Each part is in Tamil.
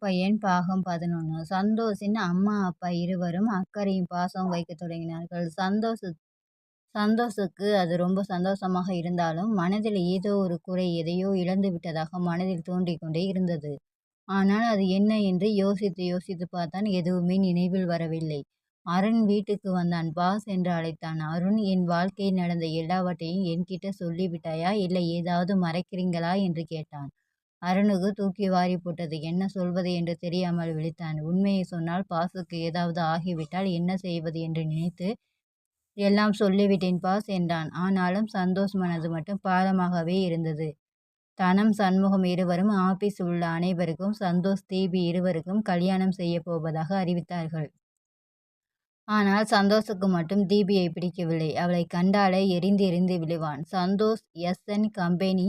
பையன் பாகம் பதினொன்று சந்தோஷின் அம்மா அப்பா இருவரும் அக்கறையும் பாசம் வைக்கத் தொடங்கினார்கள். சந்தோஷ சந்தோஷுக்கு அது ரொம்ப சந்தோஷமாக இருந்தாலும் மனதில் ஏதோ ஒரு குறை எதையோ இழந்து விட்டதாக மனதில் தோன்றிக் கொண்டே இருந்தது. ஆனால் அது என்ன என்று யோசித்து யோசித்துப் பார்த்தான் எதுவுமே நினைவில் வரவில்லை. அருண் வீட்டுக்கு வந்தான். பாஸ் என்று அழைத்தான். அருண் என் வாழ்க்கையில் நடந்த எல்லாவற்றையும் என்கிட்ட சொல்லிவிட்டாயா இல்லை ஏதாவது மறைக்கிறீங்களா? என்று கேட்டான். அருணுக்கு தூக்கி வாரி போட்டது. என்ன சொல்வது என்று தெரியாமல் விழித்தான். உண்மையை சொன்னால் பாஸுக்கு ஏதாவது ஆகிவிட்டால் என்ன செய்வது என்று நினைத்து எல்லாம் சொல்லிவிட்டேன் பாஸ் என்றான். ஆனாலும் சந்தோஷ் மனது மட்டும் பாரமாகவே இருந்தது. தனம் சண்முகம் இருவரும் ஆபீஸ் உள்ள அனைவருக்கும் சந்தோஷ் தீபி இருவருக்கும் கல்யாணம் செய்யப் போவதாக அறிவித்தார்கள். ஆனால் சந்தோஷுக்கு மட்டும் தீபியை பிடிக்கவில்லை. அவளை கண்டாலே எரிந்து எரிந்து விழுவான். சந்தோஷ் எஸ்என் கம்பெனி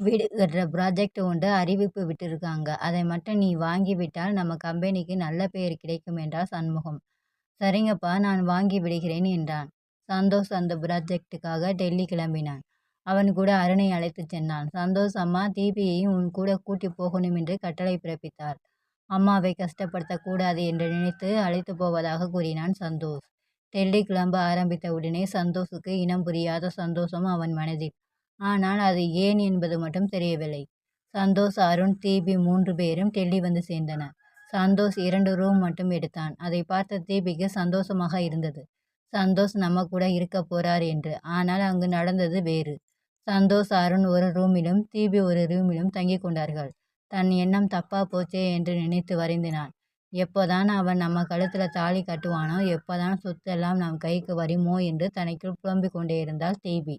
வீடு கட்டுற ப்ராஜெக்ட் ஒன்று அறிவிப்பு விட்டிருக்காங்க. அதை மட்டும் நீ வாங்கிவிட்டால் நம்ம கம்பெனிக்கு நல்ல பெயர் கிடைக்கும் என்றார் சண்முகம். சரிங்கப்பா நான் வாங்கி விடுகிறேன் என்றான். சந்தோஷ் அந்த ப்ராஜெக்டுக்காக டெல்லி கிளம்பினான். அவன் கூட அருணை அழைத்துச் சென்றான். சந்தோஷ் அம்மா தீபியையும் உன் கூட கூட்டிப் போகணும் என்று கட்டளை பிறப்பித்தார். அம்மாவை கஷ்டப்படுத்தக் கூடாது என்று நினைத்து அழைத்துப் போவதாக கூறினான் சந்தோஷ். டெல்லி கிளம்ப ஆரம்பித்த உடனே சந்தோஷுக்கு இனம் புரியாத சந்தோஷம் அவன் மனதில். ஆனால் அது ஏன் என்பது மட்டும் தெரியவில்லை. சந்தோஷ் அருண் தீபி மூன்று பேரும் டெல்லி வந்து சேர்ந்தனர். சந்தோஷ் இரண்டு ரூம் மட்டும் எடுத்தான். அதை பார்த்த தீபிக்கு சந்தோஷமாக இருந்தது. சந்தோஷ் நம்ம கூட இருக்கப் போறார் என்று. ஆனால் அங்கு நடந்தது வேறு. சந்தோஷ் அருண் ஒரு ரூமிலும் தீபி ஒரு ரூமிலும் தங்கிக் கொண்டார்கள். தன் எண்ணம் தப்பா போச்சே என்று நினைத்து வருந்தினான். எப்போதான் அவன் நம்ம கழுத்துல தாலி கட்டுவானோ எப்போதான் சொத்தெல்லாம் நம் கைக்கு வருமோ என்று தனக்குள் புலம்பிக் கொண்டே இருந்தாள் தீபி.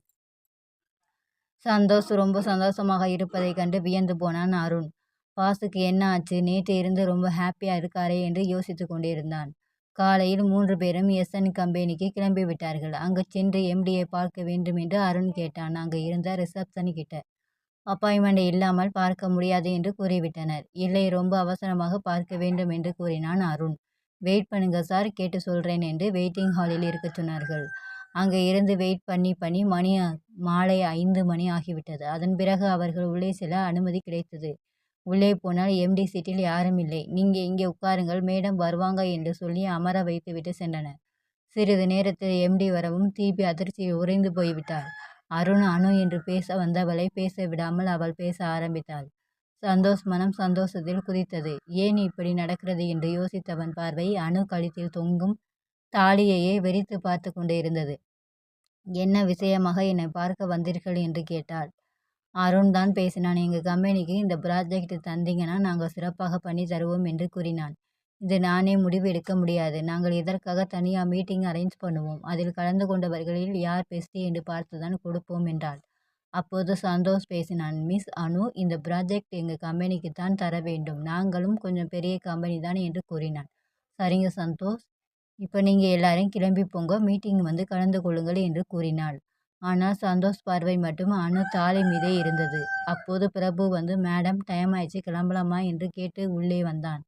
சந்தோஷ் ரொம்ப சந்தோஷமாக இருப்பதைக் கண்டு வியந்து போனான் அருண். பாஸுக்கு என்ன ஆச்சு? நேற்று இருந்து ரொம்ப ஹாப்பியாக இருக்காரே என்று யோசித்துக் கொண்டிருந்தான். காலையில் மூன்று பேரும் எஸ்என் கம்பெனிக்கு கம்பெனிக்கு கிளம்பிவிட்டார்கள். அங்கு சென்று எம்டியை பார்க்க வேண்டும் என்று அருண் கேட்டான். அங்கு இருந்த ரிசப்ஷன் கிட்ட. அப்பாயின்மெண்ட் இல்லாமல் பார்க்க முடியாது என்று கூறிவிட்டனர். இல்லை ரொம்ப அவசரமாக பார்க்க வேண்டும் என்று கூறினான் அருண். வெயிட் பண்ணுங்க சார் கேட்டு சொல்கிறேன் என்று வெயிட்டிங் ஹாலில் இருக்கச் சொன்னார்கள். அங்கே இருந்து வெயிட் பண்ணி பண்ணி மணி மாலை ஐந்து மணி ஆகிவிட்டது. அதன் பிறகு அவர்கள் உள்ளே செல்ல அனுமதி கிடைத்தது. உள்ளே போனால் எம்டி சீட்டில் யாரும் இல்லை. நீங்கள் இங்கே உட்காருங்கள் மேடம் வருவாங்க என்று சொல்லி அமர வைத்துவிட்டு சென்றனர். சிறிது நேரத்தில் எம்டி வரவும் தீபி அதிர்ச்சியில் உறைந்து போய்விட்டாள். அருண் அணு என்று பேச வந்தவளை பேச விடாமல் அவள் பேச ஆரம்பித்தாள். சந்தோஷ் மனம் சந்தோஷத்தில் குதித்தது. ஏன் இப்படி நடக்கிறது என்று யோசித்தவன் பார்வை அணு கழுத்தில் தொங்கும் தாலியையே வெறித்துப் பார்த்து கொண்டிருந்தது. என்ன விஷயமாக என்னை பார்க்க வந்தீர்கள் என்று கேட்டாள். அருண் தான் பேசினான். எங்கள் கம்பெனிக்கு இந்த ப்ராஜெக்ட் தந்தீங்கன்னா நாங்கள் சிறப்பாக பண்ணி தருவோம் என்று கூறினான். இது நானே முடிவு எடுக்க முடியாது. நாங்கள் இதற்காக தனியாக மீட்டிங் அரேஞ்ச் பண்ணுவோம். அதில் கலந்து கொண்டவர்களில் யார் பெஸ்ட் என்று பார்த்துதான் கொடுப்போம் என்றாள். அப்போது சந்தோஷ் பேசினான். மிஸ் அனு இந்த ப்ராஜெக்ட் எங்கள் கம்பெனிக்கு தான் தர வேண்டும். நாங்களும் கொஞ்சம் பெரிய கம்பெனி தான் என்று கூறினான். சரிங்க சந்தோஷ். இப்போ நீங்கள் எல்லாரும் கிளம்பி போங்க. மீட்டிங் வந்து கலந்து கொள்ளுங்கள் என்று கூறினாள். ஆனால் சந்தோஷ் பார்வை மட்டும் அணு தாளை மீதே இருந்தது. அப்போது பிரபு வந்து மேடம் டைம் ஆயிடுச்சு கிளம்பலாமா என்று கேட்டு உள்ளே வந்தான்.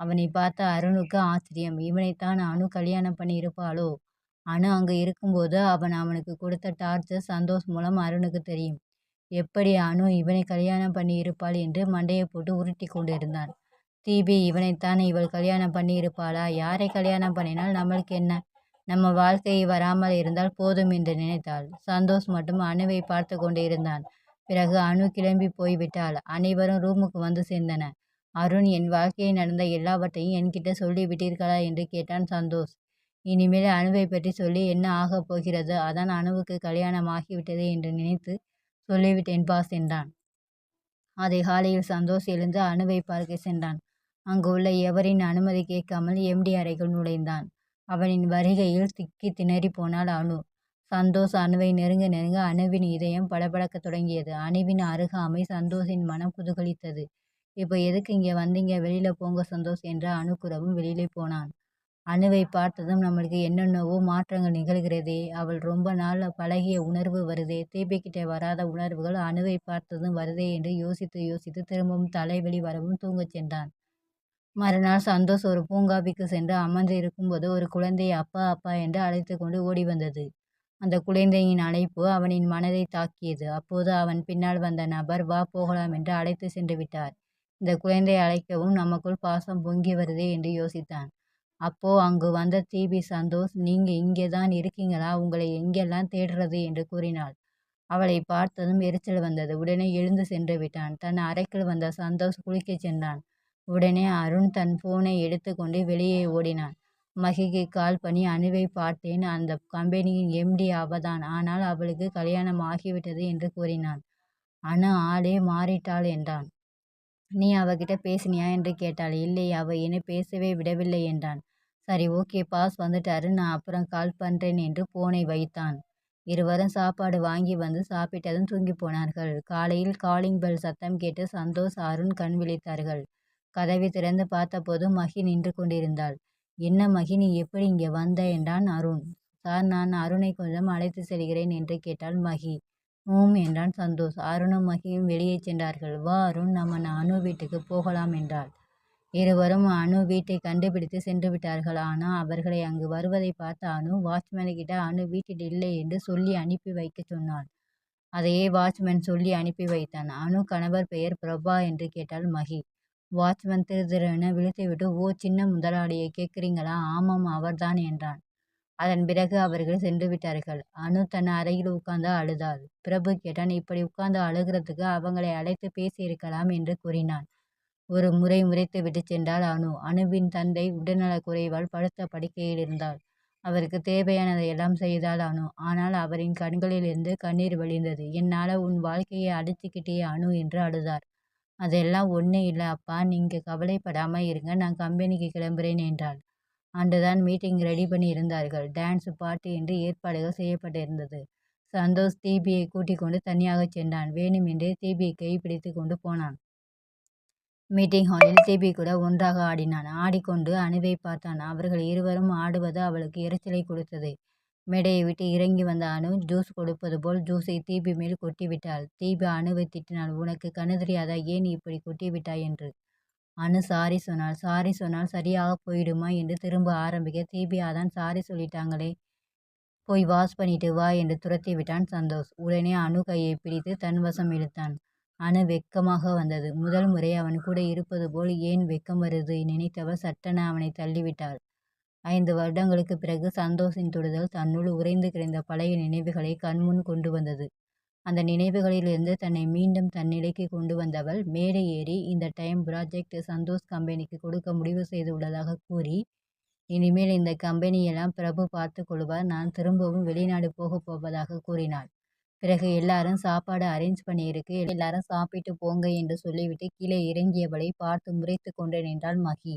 அவனை பார்த்த அருணுக்கு ஆச்சரியம். இவனைத்தான் அனு கல்யாணம் பண்ணி இருப்பாளோ? அணு அங்கு இருக்கும்போது அவன் அவனுக்கு கொடுத்த டார்ச்சர் சந்தோஷ் மூலம் அருணுக்கு தெரியும். எப்படி அணு இவனை கல்யாணம் பண்ணி இருப்பாள் என்று மண்டையை போட்டு உருட்டி கொண்டிருந்தான். தீபி இவனைத்தான் இவள் கல்யாணம் பண்ணியிருப்பாளா யாரை கல்யாணம் பண்ணினால் நம்மளுக்கு என்ன? நம்ம வாழ்க்கை வராமல் இருந்தால் போதும் என்று நினைத்தாள். சந்தோஷ் மட்டும் அணுவை பார்த்து கொண்டே இருந்தான் பிறகு அணு கிளம்பி போய்விட்டாள். அனைவரும் ரூமுக்கு வந்து சேர்ந்தன அருண் என் வாழ்க்கையில் நடந்த எல்லாவற்றையும் என்கிட்ட சொல்லி விட்டீர்களா? என்று கேட்டான் சந்தோஷ். இனிமேல் அணுவை பற்றி சொல்லி என்ன ஆகப் போகிறது? அதான் அணுவுக்கு கல்யாணம் ஆகிவிட்டதே என்று நினைத்து சொல்லிவிட்டேன் பாஸ் என்றான். அதிகாலையில் சந்தோஷ் எழுந்து அணுவை பார்க்கச் சென்றான். அங்கு உள்ள எவரின் அனுமதி கேட்காமல் எம்டி அறைகள் அறைக்குள் நுழைந்தான். அவனின் வருகையில் திக்கி திணறிப் போனாள் அனு. சந்தோஷ் அணுவை நெருங்க நெருங்க அணுவின் இதயம் படபடக்க தொடங்கியது. அணுவின் அருகாமை சந்தோஷின் மனம் குதூகலித்தது. இப்போ எதுக்கு இங்கே வந்தீங்க? வெளியில போங்க சந்தோஷ் என்ற அணுக்குறவும் வெளியிலே போனான். அணுவை பார்த்ததும் நம்மளுக்கு என்னென்னவோ மாற்றங்கள் நிகழ்கிறதே. அவள் ரொம்ப நாள் பழகிய உணர்வு வருதே. தீபிக்கிட்ட வராத உணர்வுகள் அணுவை பார்த்ததும் வருதே என்று யோசித்து யோசித்து திரும்பவும் தலைவலி வரவும் தூங்கச் சென்றான். மறுநாள் சந்தோஷ் ஒரு பூங்காவிற்கு சென்று அமர்ந்து இருக்கும்போது ஒரு குழந்தை அப்பா அப்பா என்று அழைத்து கொண்டு ஓடி வந்தது. அந்த குழந்தையின் அழைப்பு அவனின் மனதை தாக்கியது. அப்போது அவன் பின்னால் வந்த நபர் வா போகலாம் என்று அழைத்து சென்று விட்டார். இந்த குழந்தையை அழைக்கவும் நமக்குள் பாசம் பொங்கி வருதே என்று யோசித்தான். அப்போ அங்கு வந்த தீபி சந்தோஷ் நீங்க இங்கே தான் இருக்கீங்களா உங்களை எங்கெல்லாம் தேடுறது என்று கூறினாள். அவளை பார்த்ததும் எரிச்சல் வந்தது. உடனே எழுந்து சென்று விட்டான். தன் அறைக்குள் வந்த சந்தோஷ் குளிக்கச் சென்றான். உடனே அருண் தன் ஃபோனை எடுத்துக்கொண்டு வெளியே ஓடினான். மகிக்கு கால் பண்ணி அணுவை பார்த்தேன். அந்த கம்பெனியின் எம்.டி. அவதான். ஆனால் அவளுக்கு கல்யாணம் ஆகிவிட்டது என்று கூறினான். அனு ஆளே மாறிட்டாள் என்றான். நீ அவகிட்ட பேசினியா என்று கேட்டாள். இல்லை அவ என்னை பேசவே விடவில்லை என்றான். சரி ஓகே பாஸ் வந்துட்டாரு நான் அப்புறம் கால் பண்றேன் என்று போனை வைத்தான். இருவரும் சாப்பாடு வாங்கி வந்து சாப்பிட்டதும் தூங்கிப் போனார்கள். காலையில் காலிங் பெல் சத்தம் கேட்டு சந்தோஷ் அருண் கண் விழித்தார்கள். கதவை திறந்து பார்த்தபோது மகி நின்று கொண்டிருந்தாள். என்ன மகி நீ எப்படி இங்கே வந்த என்றான் அருண். சார் நான் அருணை கொஞ்சம் அழைத்துச் செல்கிறேன் என்று கேட்டாள் மகி. ஊம் என்றான் சந்தோஷ். அருணும் மகியும் வெளியே சென்றார்கள். வா அருண் நம்ம அணு வீட்டுக்கு போகலாம் என்றாள். இருவரும் அணு வீட்டை கண்டுபிடித்து சென்று விட்டார்கள். ஆனால் அவர்களை அங்கு வருவதை பார்த்த அனு வாட்ச்மேனுக்கிட்ட அணு வீட்டில் இல்லை என்று சொல்லி அனுப்பி வைக்கச் சொன்னாள். அதையே வாட்ச்மேன் சொல்லி அனுப்பி வைத்தான். அனு கணவர் பெயர் பிரபா என்று கேட்டாள் மகி. வாட்ச்மேன் திருதிருவென விழித்துவிட்டு ஓ சின்ன முதலாளியை கேட்குறீங்களா ஆமாம் அவர்தான் என்றான். அதன் பிறகு அவர்கள் சென்று விட்டார்கள். அனு தன் அறையில் உட்கார்ந்து அழுதாள். பிரபு கேட்டான் இப்படி உட்கார்ந்து அழுகிறதுக்கு அவங்களை அழைத்து பேசியிருக்கலாம் என்று கூறினான். ஒரு முறை முறைத்து விட்டு சென்றாள் அனு. அனுவின் தந்தை உடல்நலக் குறைவால் படுத்த படுக்கையில் இருந்தாள் அவருக்கு தேவையானதை எல்லாம் செய்தாள் அனு. ஆனால் அவரின் கண்களிலிருந்து கண்ணீர் வழிந்தது. என்னால உன் வாழ்க்கையை அடிச்சுக்கிட்டே அனு என்று அழுதார். அதெல்லாம் ஒன்றும் இல்லை அப்பா நீங்கள் கவலைப்படாமல் இருங்க நான் கம்பெனிக்கு கிளம்புறேன் என்றாள். அன்றுதான் மீட்டிங் ரெடி பண்ணி இருந்தார்கள். டான்ஸ் பாட்டு என்று ஏற்பாடுகள் செய்யப்பட்டிருந்தது. சந்தோஷ் தீபியை கூட்டிக் கொண்டு தனியாக சென்றான். வேணுமென்றே தீபியை கைப்பிடித்து கொண்டு போனான். மீட்டிங் ஹாலில் தீபி கூட ஒன்றாக ஆடினான். ஆடிக்கொண்டு அனுவை பார்த்தான். அவர்கள் இருவரும் ஆடுவது அவளுக்கு எரிச்சலை கொடுத்தது. மேடையை விட்டு இறங்கி வந்த அணு ஜூஸ் கொடுப்பது போல் ஜூஸை தீபி மேல் கொட்டிவிட்டாள். தீபி அணுவை திட்டினாள். உனக்கு கண்ணு தெரியாதா ஏன் இப்படி கொட்டிவிட்டாய் என்று. அனு சாரி சொன்னாள். சாரி சொன்னால் சரியாகப் போயிடுமா என்று திரும்ப ஆரம்பிக்க தீபி அதான் சாரி சொல்லிட்டாங்களே போய் வாஷ் பண்ணிட்டு வா என்று துரத்தி விட்டான் சந்தோஷ். உடனே அணு கையை பிடித்து தன் வசம் இழுத்தான். அனு வெட்கமாக வந்தது. முதல் முறை அவன் கூட இருப்பது போல் ஏன் வெட்கம் வருது நினைத்தவள் சட்டென அவனை தள்ளிவிட்டாள். ஐந்து வருடங்களுக்குப் பிறகு சந்தோஷின் தொடுதல் தன்னுள் உறைந்து கிடந்த பழைய நினைவுகளை கண்முன் கொண்டு வந்தது. அந்த நினைவுகளிலிருந்து தன்னை மீண்டும் தன் நிலைக்கு கொண்டு வந்தவள் மேடை ஏறி இந்த டைம் புராஜெக்ட் சந்தோஷ் கம்பெனிக்கு கொடுக்க முடிவு செய்துள்ளதாக கூறி இனிமேல் இந்த கம்பெனியெல்லாம் பிரபு பார்த்துக் கொள்வார் நான் திரும்பவும் வெளிநாடு போகப் போவதாக கூறினாள். பிறகு எல்லாரும் சாப்பாடு அரேஞ்ச் பண்ணியிருக்கு எல்லாரும் சாப்பிட்டு போங்க என்று சொல்லிவிட்டு கீழே இறங்கியவளை பார்த்து முறைத்துக் கொண்டு நின்றாள் மகி.